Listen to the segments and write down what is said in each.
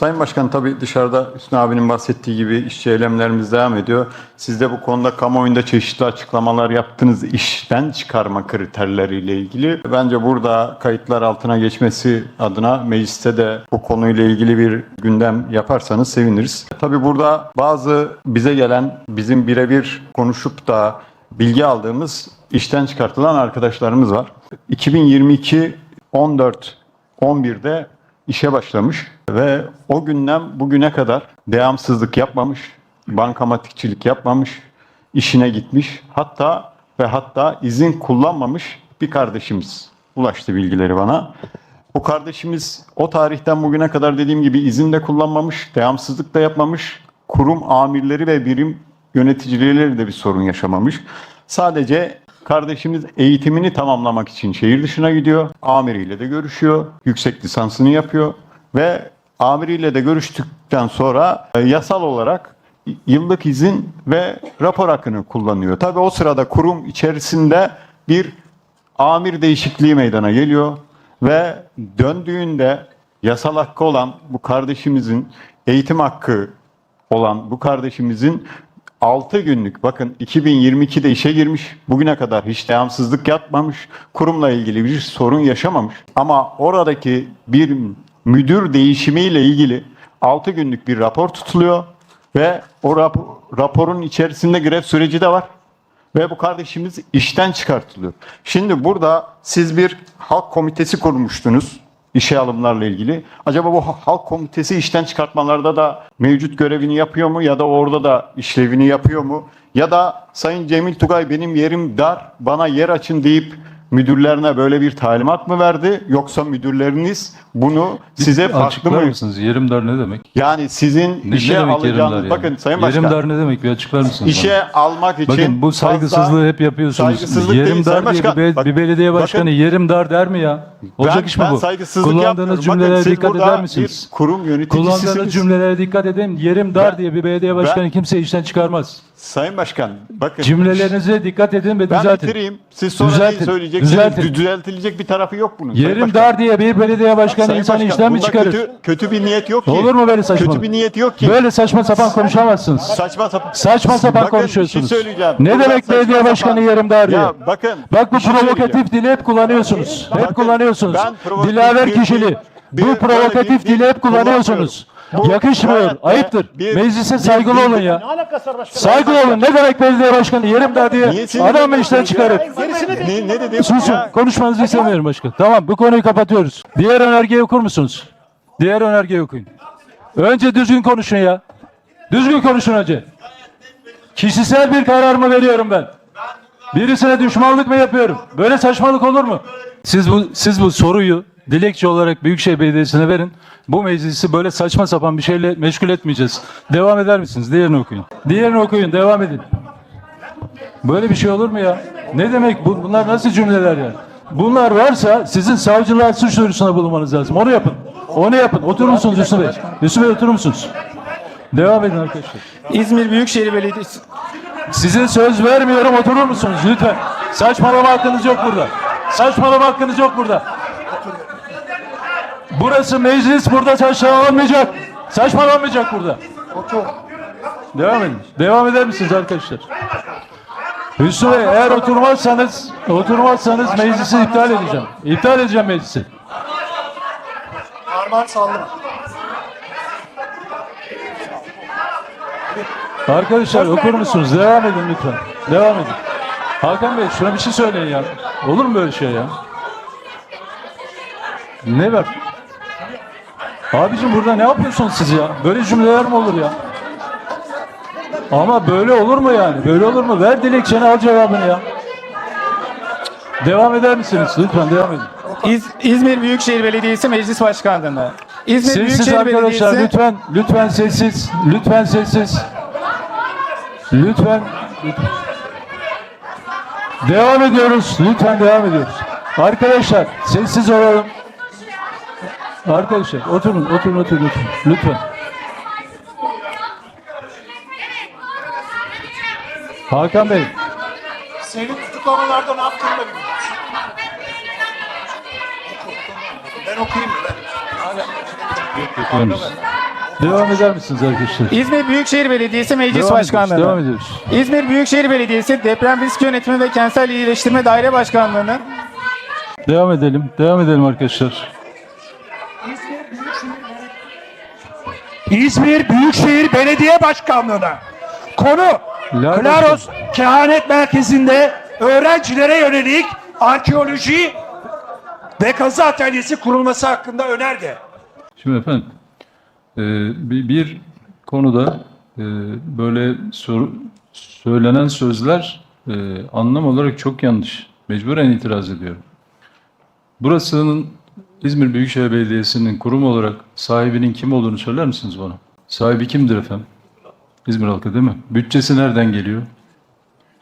Sayın Başkan tabii dışarıda Hüsnü abinin bahsettiği gibi işçi eylemlerimiz devam ediyor. Siz de bu konuda kamuoyunda çeşitli açıklamalar yaptınız işten çıkarma kriterleriyle ilgili. Bence burada kayıtlar altına geçmesi adına mecliste de bu konuyla ilgili bir gündem yaparsanız seviniriz. Tabii burada bazı bize gelen, bizim birebir konuşup da bilgi aldığımız işten çıkartılan arkadaşlarımız var. 2022 14 11'de işe başlamış ve o günden bugüne kadar devamsızlık yapmamış, bankamatikçilik yapmamış, işine gitmiş. Hatta ve hatta izin kullanmamış bir kardeşimiz ulaştı bilgileri bana. Bu kardeşimiz o tarihten bugüne kadar dediğim gibi izin de kullanmamış, devamsızlık da yapmamış, kurum amirleri ve birim yöneticileriyle de bir sorun yaşamamış. Sadece kardeşimiz eğitimini tamamlamak için şehir dışına gidiyor. Amiriyle de görüşüyor. Yüksek lisansını yapıyor. Ve amiriyle de görüştükten sonra e, yasal olarak yıllık izin ve rapor hakkını kullanıyor. Tabii o sırada kurum içerisinde bir amir değişikliği meydana geliyor ve döndüğünde yasal hakkı olan bu kardeşimizin eğitim hakkı olan bu kardeşimizin 6 günlük bakın 2022'de işe girmiş. Bugüne kadar hiç devamsızlık yapmamış. Kurumla ilgili bir sorun yaşamamış. Ama oradaki bir müdür değişimiyle ilgili 6 günlük bir rapor tutuluyor ve o rap- raporun içerisinde grev süreci de var. Ve bu kardeşimiz işten çıkartılıyor. Şimdi burada siz bir halk komitesi kurmuştunuz işe alımlarla ilgili. Acaba bu halk komitesi işten çıkartmalarda da mevcut görevini yapıyor mu ya da orada da işlevini yapıyor mu? Ya da Sayın Cemil Tugay benim yerim dar bana yer açın deyip müdürlerine böyle bir talimat mı verdi? Yoksa müdürleriniz bunu size farklı mı? mısınız? Yerim dar ne demek? Yani sizin Ne, işe demek alacağınız... yani? Bakın Sayın Başkan. Yerim dar ne demek? Bir açıklar mısınız? bana? İşe almak için Bakın bu saygısızlığı hep yapıyorsunuz. Saygısızlık yerim değil, dar Sayın diye Başkan. bir, Bak- bir belediye başkanı bakın- yerim dar der mi ya? Olacak ben, iş mi ben bu? saygısızlık yapmıyorum. Kullandığınız cümlelere dikkat eder misiniz? Bir kurum yöneticisiniz. Kullandığınız cümlelere dikkat edin. Yerim dar Ben- diye bir belediye başkanı ben- kimse işten çıkarmaz. Sayın Başkan bakın. Cümlelerinize dikkat edin ve ben düzeltin. bitireyim. Siz sonra Düzeltin, söyleyeceksiniz? düzeltin. Düzeltilecek bir tarafı yok bunun. Yerim dar diye bir belediye başkanı insanı Başkan, işten mi çıkarır? Kötü, kötü bir niyet yok ki. Olur mu böyle saçmalık? Kötü bir niyet yok ki. Böyle saçma sapan konuşamazsınız. Saçma sapan. Saçma sapan Bakın, konuşuyorsunuz. Bir şey söyleyeceğim. Ne Burada demek saçma belediye sapan- başkanı yerim dar diye? Ya bakın. Bak bu şey provokatif dili hep kullanıyorsunuz. Bakın, hep kullanıyorsunuz. ben Dilaver kişili. bir- Bu provokatif dili hep kullanıyorsunuz. Yakışmıyor. Ayıptır. bir- Meclise bir- saygılı bir- olun ya. Ne alakası var başkanım? Saygılı olun. Ne demek belediye başkanı yerim dar diye Niye sinir adamı işten ya? çıkarıp. Ne, ne dedim? Susun. Ya, Konuşmanızı istemiyorum başkan. Tamam bu konuyu kapatıyoruz. Diğer önergeyi okur musunuz? Diğer önergeyi okuyun. Önce düzgün konuşun ya. Düzgün konuşun önce. Kişisel bir karar mı veriyorum ben? Birisine düşmanlık mı yapıyorum? Böyle saçmalık olur mu? Siz bu siz bu soruyu dilekçe olarak Büyükşehir Belediyesi'ne verin. Bu meclisi böyle saçma sapan bir şeyle meşgul etmeyeceğiz. Devam eder misiniz? Diğerini okuyun. Diğerini okuyun. Devam edin. Böyle bir şey olur mu ya? Ne demek bu? Bunlar nasıl cümleler ya? Bunlar varsa sizin savcılığa suç duyurusuna bulunmanız lazım. Onu yapın. Onu yapın. Oturur musunuz Yusuf Bey? Yusuf Bey oturur musunuz? Devam edin arkadaşlar. İzmir Büyükşehir Belediyesi. Size söz vermiyorum oturur musunuz lütfen? Saçmalama hakkınız yok burada. Saçmalama hakkınız yok burada. Burası meclis burada saçmalamayacak. Saçmalamayacak burada. Devam edin. Devam eder misiniz arkadaşlar? Hüsnü Bey eğer oturmazsanız oturmazsanız meclisi iptal edeceğim. İptal edeceğim meclisi. Armağan sallama. Arkadaşlar okur musunuz? Devam edin lütfen. Devam edin. Hakan Bey şuna bir şey söyleyin ya. Olur mu böyle şey ya? Ne var? Abicim burada ne yapıyorsunuz siz ya? Böyle cümleler mi olur ya? Ama böyle olur mu yani? Böyle olur mu? Ver dilekçeni al cevabını ya. Devam eder misiniz? Lütfen devam edin. İz, İzmir Büyükşehir Belediyesi Meclis Başkanlığı'na. İzmir Sessiz Büyükşehir arkadaşlar Belediyesi lütfen lütfen sessiz lütfen sessiz lütfen, lütfen. devam ediyoruz lütfen devam ediyoruz arkadaşlar sessiz olalım arkadaşlar oturun oturun oturun lütfen lütfen Hakan Bey Senin tutuklamalarda ne yaptığını da bilmiyorum. Ben okuyayım mı? Ben. Devam eder misiniz arkadaşlar? İzmir Büyükşehir Belediyesi Meclis Devam ediyoruz. Başkanlığı'na. Devam ediyoruz. İzmir Büyükşehir Belediyesi Deprem Risk Yönetimi ve Kentsel İyileştirme Daire Başkanlığı'nı Devam edelim. Devam edelim arkadaşlar. İzmir Büyükşehir Belediye Başkanlığı'na konu Klaros Kehanet Merkezi'nde öğrencilere yönelik arkeoloji ve kazı atölyesi kurulması hakkında önerge. Şimdi efendim e, bir, konuda e, böyle söylenen sözler e, anlam olarak çok yanlış. Mecburen itiraz ediyorum. Burasının İzmir Büyükşehir Belediyesi'nin kurum olarak sahibinin kim olduğunu söyler misiniz bana? Sahibi kimdir efendim? İzmir halkı değil mi? Bütçesi nereden geliyor?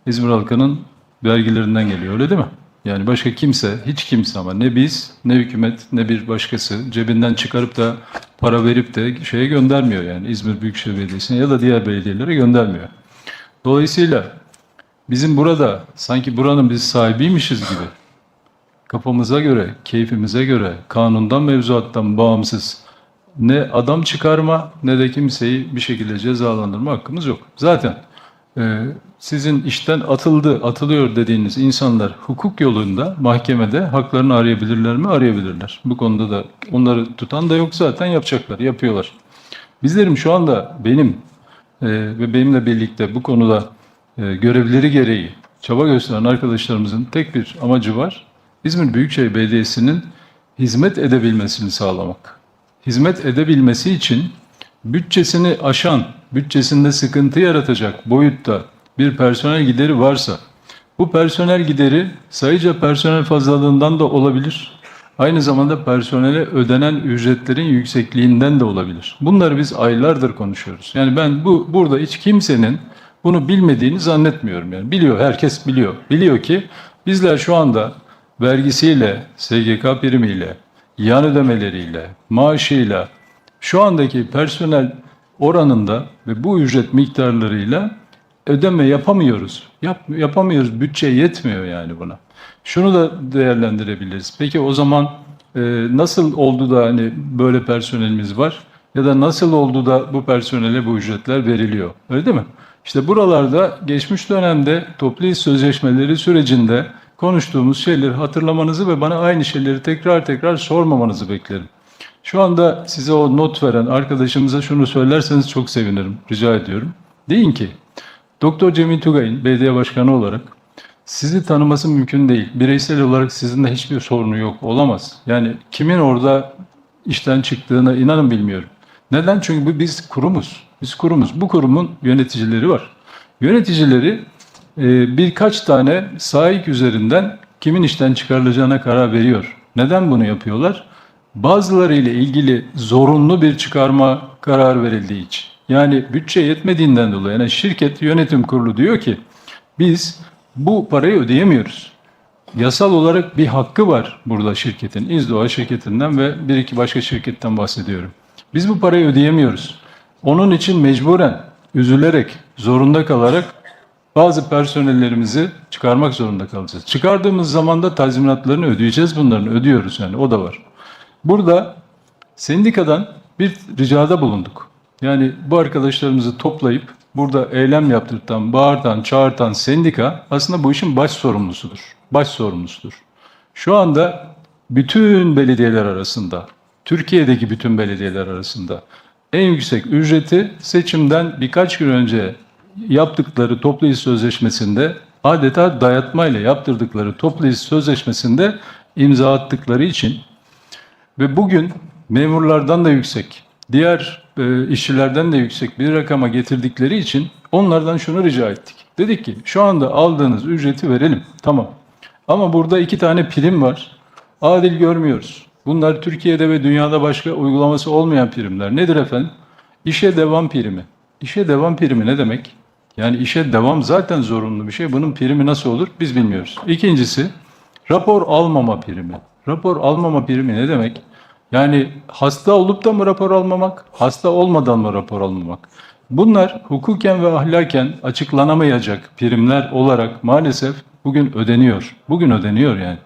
İzmir halkının vergilerinden geliyor öyle değil mi? Yani başka kimse, hiç kimse ama ne biz, ne hükümet, ne bir başkası cebinden çıkarıp da para verip de şeye göndermiyor yani İzmir Büyükşehir Belediyesi'ne ya da diğer belediyelere göndermiyor. Dolayısıyla bizim burada sanki buranın biz sahibiymişiz gibi kafamıza göre, keyfimize göre, kanundan mevzuattan bağımsız ne adam çıkarma ne de kimseyi bir şekilde cezalandırma hakkımız yok. Zaten e, sizin işten atıldı, atılıyor dediğiniz insanlar hukuk yolunda mahkemede haklarını arayabilirler mi? Arayabilirler. Bu konuda da onları tutan da yok zaten yapacaklar, yapıyorlar. Bizlerim şu anda benim e, ve benimle birlikte bu konuda e, görevleri gereği çaba gösteren arkadaşlarımızın tek bir amacı var. İzmir Büyükşehir Belediyesi'nin hizmet edebilmesini sağlamak. Hizmet edebilmesi için bütçesini aşan, bütçesinde sıkıntı yaratacak boyutta bir personel gideri varsa, bu personel gideri sayıca personel fazlalığından da olabilir. Aynı zamanda personele ödenen ücretlerin yüksekliğinden de olabilir. Bunları biz aylardır konuşuyoruz. Yani ben bu burada hiç kimsenin bunu bilmediğini zannetmiyorum. Yani biliyor, herkes biliyor. Biliyor ki bizler şu anda vergisiyle, SGK primiyle, yan ödemeleriyle, maaşıyla şu andaki personel oranında ve bu ücret miktarlarıyla ödeme yapamıyoruz. Yap, yapamıyoruz. Bütçe yetmiyor yani buna. Şunu da değerlendirebiliriz. Peki o zaman e, nasıl oldu da hani böyle personelimiz var? Ya da nasıl oldu da bu personele bu ücretler veriliyor? Öyle değil mi? İşte buralarda geçmiş dönemde toplu iş sözleşmeleri sürecinde konuştuğumuz şeyleri hatırlamanızı ve bana aynı şeyleri tekrar tekrar sormamanızı beklerim. Şu anda size o not veren arkadaşımıza şunu söylerseniz çok sevinirim. Rica ediyorum. Deyin ki, Doktor Cemil Tugay'ın belediye başkanı olarak sizi tanıması mümkün değil. Bireysel olarak sizinle hiçbir sorunu yok, olamaz. Yani kimin orada işten çıktığına inanın bilmiyorum. Neden? Çünkü biz kurumuz. Biz kurumuz. Bu kurumun yöneticileri var. Yöneticileri birkaç tane sahip üzerinden kimin işten çıkarılacağına karar veriyor. Neden bunu yapıyorlar? Bazıları ile ilgili zorunlu bir çıkarma karar verildiği için. Yani bütçe yetmediğinden dolayı yani şirket yönetim kurulu diyor ki biz bu parayı ödeyemiyoruz. Yasal olarak bir hakkı var burada şirketin. İzdoğa şirketinden ve bir iki başka şirketten bahsediyorum. Biz bu parayı ödeyemiyoruz. Onun için mecburen, üzülerek, zorunda kalarak bazı personellerimizi çıkarmak zorunda kalacağız. Çıkardığımız zaman da tazminatlarını ödeyeceğiz bunların. Ödüyoruz yani o da var. Burada sendikadan bir ricada bulunduk. Yani bu arkadaşlarımızı toplayıp burada eylem yaptırtan, bağırtan, çağırtan sendika aslında bu işin baş sorumlusudur. Baş sorumlusudur. Şu anda bütün belediyeler arasında, Türkiye'deki bütün belediyeler arasında en yüksek ücreti seçimden birkaç gün önce yaptıkları toplu iş sözleşmesinde adeta dayatmayla yaptırdıkları toplu iş sözleşmesinde imza attıkları için ve bugün memurlardan da yüksek, diğer e, işçilerden de yüksek bir rakama getirdikleri için onlardan şunu rica ettik. Dedik ki şu anda aldığınız ücreti verelim. Tamam. Ama burada iki tane prim var. Adil görmüyoruz. Bunlar Türkiye'de ve dünyada başka uygulaması olmayan primler. Nedir efendim? İşe devam primi. İşe devam primi ne demek? Yani işe devam zaten zorunlu bir şey. Bunun primi nasıl olur biz bilmiyoruz. İkincisi rapor almama primi. Rapor almama primi ne demek? Yani hasta olup da mı rapor almamak, hasta olmadan mı rapor almamak? Bunlar hukuken ve ahlaken açıklanamayacak primler olarak maalesef bugün ödeniyor. Bugün ödeniyor yani.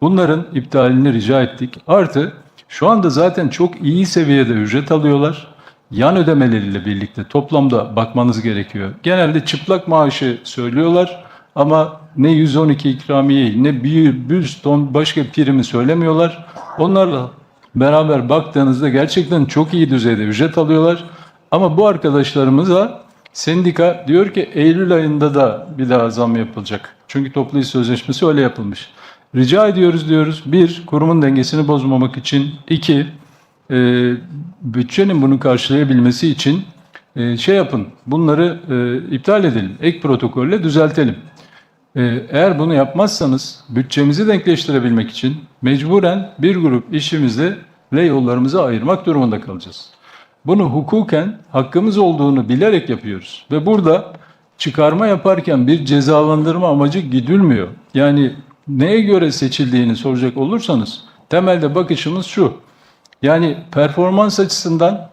Bunların iptalini rica ettik. Artı şu anda zaten çok iyi seviyede ücret alıyorlar. Yan ödemeleriyle birlikte toplamda bakmanız gerekiyor. Genelde çıplak maaşı söylüyorlar ama ne 112 ikramiye ne bir, bir ton başka primi söylemiyorlar. Onlarla beraber baktığınızda gerçekten çok iyi düzeyde ücret alıyorlar. Ama bu arkadaşlarımıza sendika diyor ki Eylül ayında da bir daha zam yapılacak. Çünkü toplu iş sözleşmesi öyle yapılmış. Rica ediyoruz diyoruz. Bir, kurumun dengesini bozmamak için. iki e, bütçenin bunu karşılayabilmesi için e, şey yapın. Bunları e, iptal edelim. Ek protokolle düzeltelim. E, eğer bunu yapmazsanız bütçemizi denkleştirebilmek için mecburen bir grup işimizi ve yollarımızı ayırmak durumunda kalacağız. Bunu hukuken hakkımız olduğunu bilerek yapıyoruz. Ve burada çıkarma yaparken bir cezalandırma amacı güdülmüyor. Yani neye göre seçildiğini soracak olursanız temelde bakışımız şu. Yani performans açısından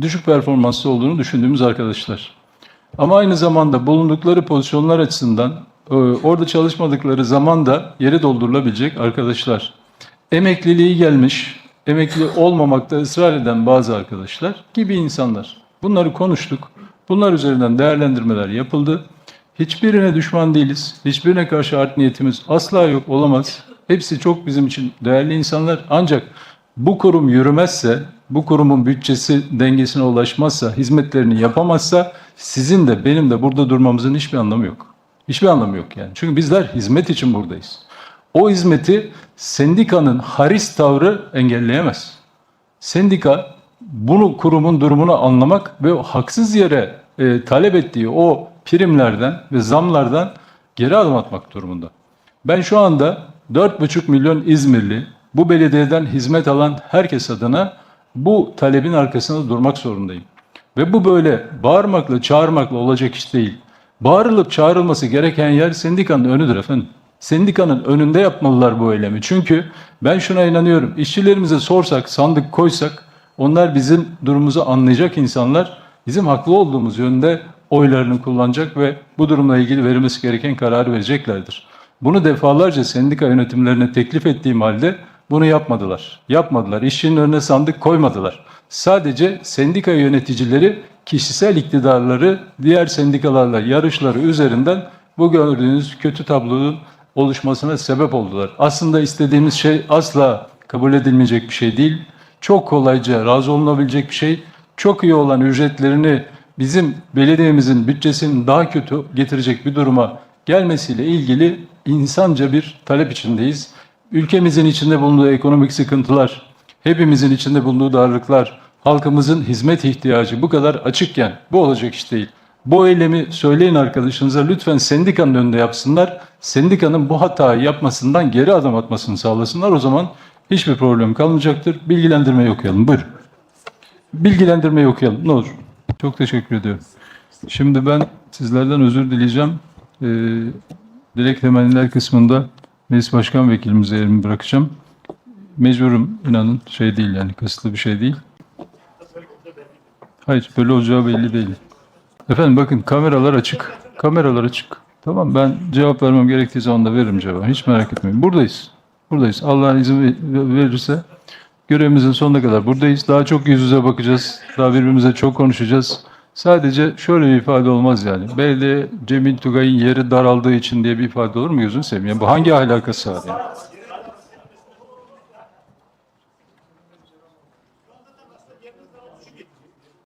düşük performanslı olduğunu düşündüğümüz arkadaşlar. Ama aynı zamanda bulundukları pozisyonlar açısından e, orada çalışmadıkları zaman da yeri doldurulabilecek arkadaşlar. Emekliliği gelmiş, emekli olmamakta ısrar eden bazı arkadaşlar gibi insanlar. Bunları konuştuk. Bunlar üzerinden değerlendirmeler yapıldı. Hiçbirine düşman değiliz. Hiçbirine karşı art niyetimiz asla yok, olamaz. Hepsi çok bizim için değerli insanlar. Ancak bu kurum yürümezse, bu kurumun bütçesi dengesine ulaşmazsa, hizmetlerini yapamazsa sizin de benim de burada durmamızın hiçbir anlamı yok. Hiçbir anlamı yok yani. Çünkü bizler hizmet için buradayız. O hizmeti sendikanın haris tavrı engelleyemez. Sendika bunu kurumun durumunu anlamak ve haksız yere e, talep ettiği o primlerden ve zamlardan geri adım atmak durumunda. Ben şu anda 4,5 milyon İzmirli bu belediyeden hizmet alan herkes adına bu talebin arkasında durmak zorundayım. Ve bu böyle bağırmakla çağırmakla olacak iş değil. Bağırılıp çağrılması gereken yer sendikanın önüdür efendim. Sendikanın önünde yapmalılar bu eylemi. Çünkü ben şuna inanıyorum. İşçilerimize sorsak, sandık koysak onlar bizim durumumuzu anlayacak insanlar bizim haklı olduğumuz yönde oylarını kullanacak ve bu durumla ilgili verilmesi gereken kararı vereceklerdir. Bunu defalarca sendika yönetimlerine teklif ettiğim halde bunu yapmadılar. Yapmadılar. İşçinin önüne sandık koymadılar. Sadece sendika yöneticileri kişisel iktidarları diğer sendikalarla yarışları üzerinden bu gördüğünüz kötü tablonun oluşmasına sebep oldular. Aslında istediğimiz şey asla kabul edilmeyecek bir şey değil. Çok kolayca razı olunabilecek bir şey. Çok iyi olan ücretlerini bizim belediyemizin bütçesini daha kötü getirecek bir duruma gelmesiyle ilgili insanca bir talep içindeyiz. Ülkemizin içinde bulunduğu ekonomik sıkıntılar, hepimizin içinde bulunduğu darlıklar, halkımızın hizmet ihtiyacı bu kadar açıkken bu olacak iş değil. Bu eylemi söyleyin arkadaşınıza lütfen sendikanın önünde yapsınlar. Sendikanın bu hatayı yapmasından geri adım atmasını sağlasınlar. O zaman hiçbir problem kalmayacaktır. Bilgilendirmeyi okuyalım. Buyurun. Bilgilendirmeyi okuyalım. Ne olur. Çok teşekkür ediyorum. Şimdi ben sizlerden özür dileyeceğim. Ee, dilek temenniler kısmında Meclis Başkan Vekilimize elimi bırakacağım. Mecburum inanın şey değil yani kasıtlı bir şey değil. Hayır böyle olacağı belli değil. Efendim bakın kameralar açık. Kameralar açık. Tamam ben cevap vermem gerektiği zaman da veririm cevabı. Hiç merak etmeyin. Buradayız. Buradayız. Allah izin ve- verirse görevimizin sonuna kadar buradayız. Daha çok yüz yüze bakacağız. Daha birbirimize çok konuşacağız. Sadece şöyle bir ifade olmaz yani. Belediye Cemil Tugay'ın yeri daraldığı için diye bir ifade olur mu gözünü seveyim? Yani bu hangi ahlakası var yani?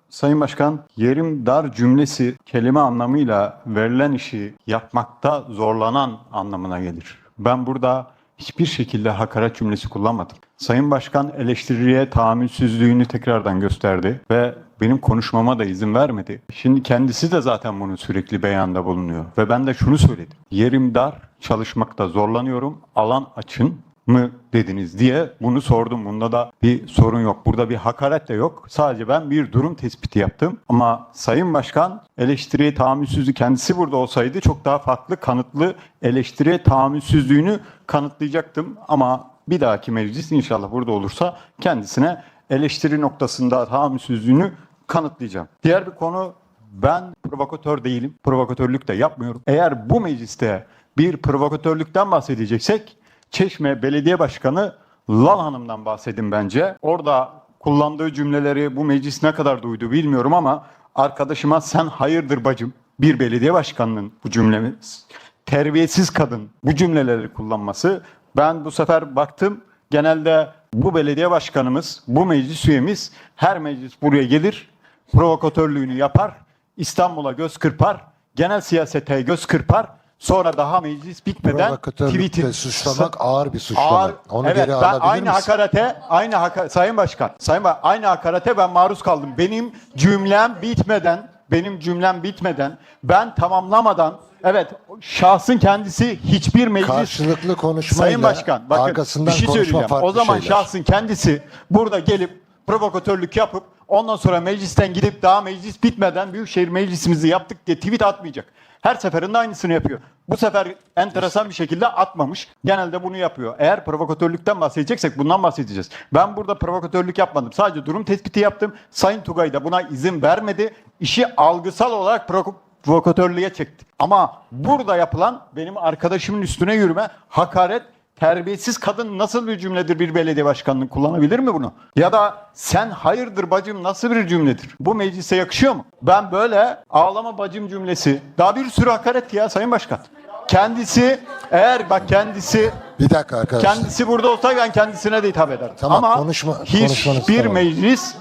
Sayın Başkan, yerim dar cümlesi kelime anlamıyla verilen işi yapmakta zorlanan anlamına gelir. Ben burada hiçbir şekilde hakaret cümlesi kullanmadım. Sayın Başkan eleştiriye tahammülsüzlüğünü tekrardan gösterdi ve benim konuşmama da izin vermedi. Şimdi kendisi de zaten bunu sürekli beyanda bulunuyor ve ben de şunu söyledim. Yerim dar, çalışmakta zorlanıyorum, alan açın mı dediniz diye bunu sordum. Bunda da bir sorun yok. Burada bir hakaret de yok. Sadece ben bir durum tespiti yaptım. Ama Sayın Başkan eleştiriye tahammülsüzlüğü kendisi burada olsaydı çok daha farklı kanıtlı eleştiriye tahammülsüzlüğünü kanıtlayacaktım. Ama bir dahaki meclis inşallah burada olursa kendisine eleştiri noktasında tahammülsüzlüğünü kanıtlayacağım. Diğer bir konu ben provokatör değilim. Provokatörlük de yapmıyorum. Eğer bu mecliste bir provokatörlükten bahsedeceksek Çeşme Belediye Başkanı Lal Hanım'dan bahsedin bence. Orada kullandığı cümleleri bu meclis ne kadar duydu bilmiyorum ama arkadaşıma sen hayırdır bacım bir belediye başkanının bu cümlemiz terbiyesiz kadın bu cümleleri kullanması ben bu sefer baktım genelde bu belediye başkanımız bu meclis üyemiz her meclis buraya gelir provokatörlüğünü yapar İstanbul'a göz kırpar genel siyasete göz kırpar sonra daha meclis bitmeden Provokatörlükle suçlamak ağır bir suçlama. Ağır, Onu evet, geri ben alabilir aynı misin? hakarete, aynı haka, Sayın Başkan, Sayın Ba- aynı hakarete ben maruz kaldım. Benim cümlem bitmeden, benim cümlem bitmeden, ben tamamlamadan, evet şahsın kendisi hiçbir meclis... Karşılıklı konuşmayla Sayın Başkan, bakın arkasından bir şey konuşma söyleyeceğim. farklı O zaman şeyler. şahsın kendisi burada gelip provokatörlük yapıp ondan sonra meclisten gidip daha meclis bitmeden Büyükşehir Meclisimizi yaptık diye tweet atmayacak. Her seferinde aynısını yapıyor. Bu sefer enteresan bir şekilde atmamış. Genelde bunu yapıyor. Eğer provokatörlükten bahsedeceksek bundan bahsedeceğiz. Ben burada provokatörlük yapmadım. Sadece durum tespiti yaptım. Sayın Tugay da buna izin vermedi. İşi algısal olarak provo- provokatörlüğe çekti. Ama burada yapılan benim arkadaşımın üstüne yürüme, hakaret, terbiyesiz kadın nasıl bir cümledir bir belediye başkanının kullanabilir mi bunu? Ya da sen hayırdır bacım nasıl bir cümledir? Bu meclise yakışıyor mu? Ben böyle ağlama bacım cümlesi daha bir sürü hakaret ya Sayın Başkan. Kendisi eğer bak kendisi Bir dakika arkadaşlar. kendisi burada olsa ben kendisine de hitap ederdim. Tamam, Ama konuşma- hiçbir tamam. meclis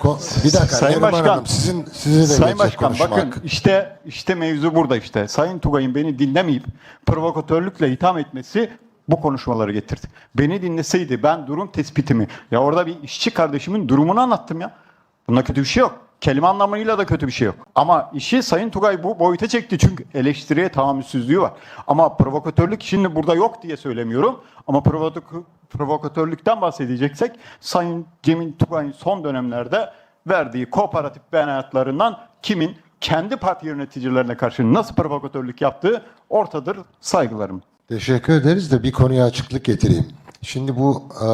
Ko- bir dakika Sayın Neriman Başkan, Hanım sizin sizi de Sayın Başkan konuşma bakın işte işte mevzu burada işte. Sayın Tugay'ın beni dinlemeyip provokatörlükle itham etmesi bu konuşmaları getirdi. Beni dinleseydi ben durum tespitimi ya orada bir işçi kardeşimin durumunu anlattım ya. Bunda kötü bir şey yok. Kelime anlamıyla da kötü bir şey yok. Ama işi Sayın Tugay bu boyuta çekti çünkü eleştiriye tahammülsüzlüğü var. Ama provokatörlük şimdi burada yok diye söylemiyorum. Ama provokatör- provokatörlükten bahsedeceksek Sayın Cemil Tugay'ın son dönemlerde verdiği kooperatif beyanatlarından kimin kendi parti yöneticilerine karşı nasıl provokatörlük yaptığı ortadır saygılarım. Teşekkür ederiz de bir konuya açıklık getireyim. Şimdi bu e,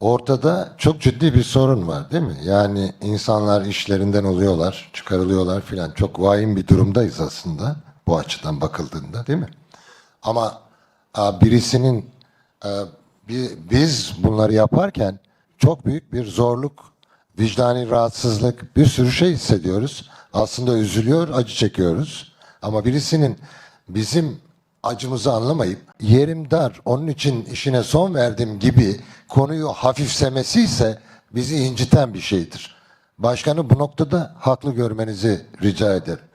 ortada çok ciddi bir sorun var değil mi? Yani insanlar işlerinden oluyorlar, çıkarılıyorlar filan. Çok vahim bir durumdayız aslında bu açıdan bakıldığında değil mi? Ama e, birisinin e, biz bunları yaparken çok büyük bir zorluk, vicdani rahatsızlık, bir sürü şey hissediyoruz. Aslında üzülüyor, acı çekiyoruz. Ama birisinin bizim acımızı anlamayıp yerim dar, onun için işine son verdim gibi konuyu hafifsemesi ise bizi inciten bir şeydir. Başkanı bu noktada haklı görmenizi rica ederim.